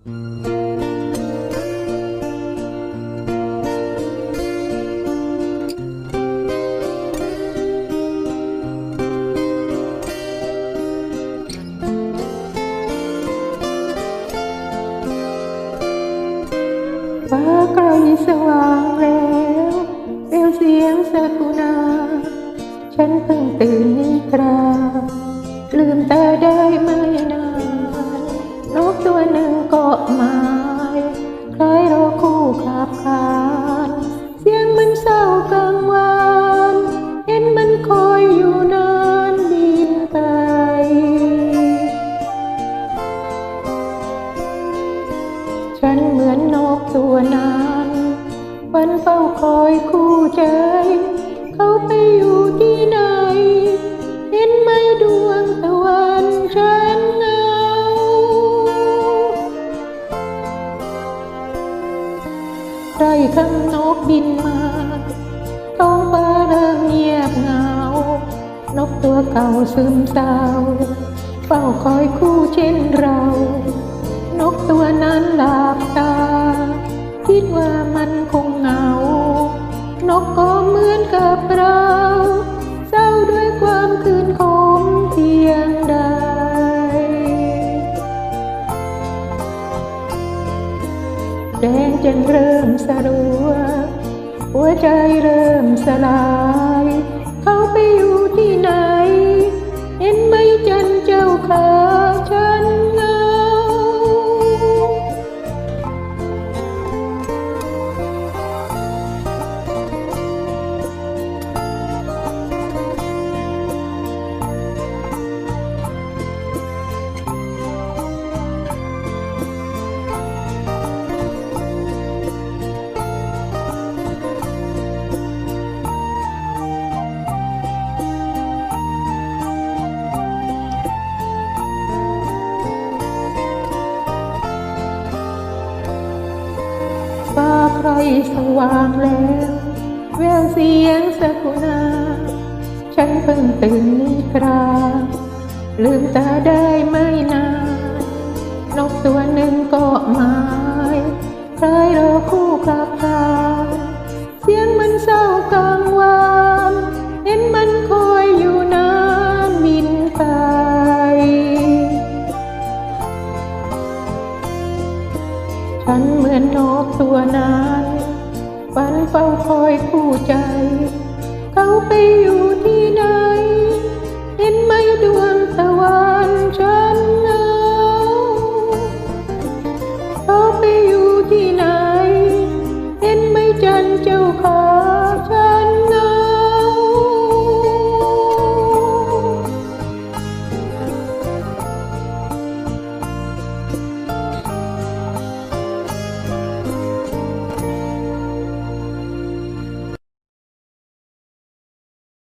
ฟ้าใกล้สว่างแล้วเปลวเสียงสกุณา ฉันเพิ่งตื่นนิทราลืมตาได้ งเกาะไม้คล้ายรอคู่ขับคานเสียงมันเศร้ากังวานเห็นมันคอยอยู่นานบินไป ฉันเหมือนนกตัวนั้นวันเฝ้าคอยคู่ใจ เขาไปอยู่ที่ไหน ใครคำนกบินมาท้องฟ้าเริ่มเงียบเหงา นกตัวเก่าซึมเศร้าเฝ้าคอยคู่เช่นเรา นกตัวนั้นหลับตา คิดว่ามันคงเหงา นกก็เหมือนกับ จึงจเริ่มสรัว หัวใจเริ่มสลาย เขาไปอยู่ที่ไหน เห็นไหมจันเจ้าขา ไรสว่างแล้วแววเสียงสกุณาฉันเพิ่งตื่นนิทราลืมตาได้ไม่นานนกตัวหนึ่งเกาะไม้คล้ายรอคู่กับทา ฉันเหมือนนกตัวนั้นฝันเฝ้าคอยคู่ใจ เขาไปอยู่ที่ไหน เห็นไหมดวงตะวันฉันเหงาเขาไปอยู่ที่ไหน เห็นไหมจันเจ้าขา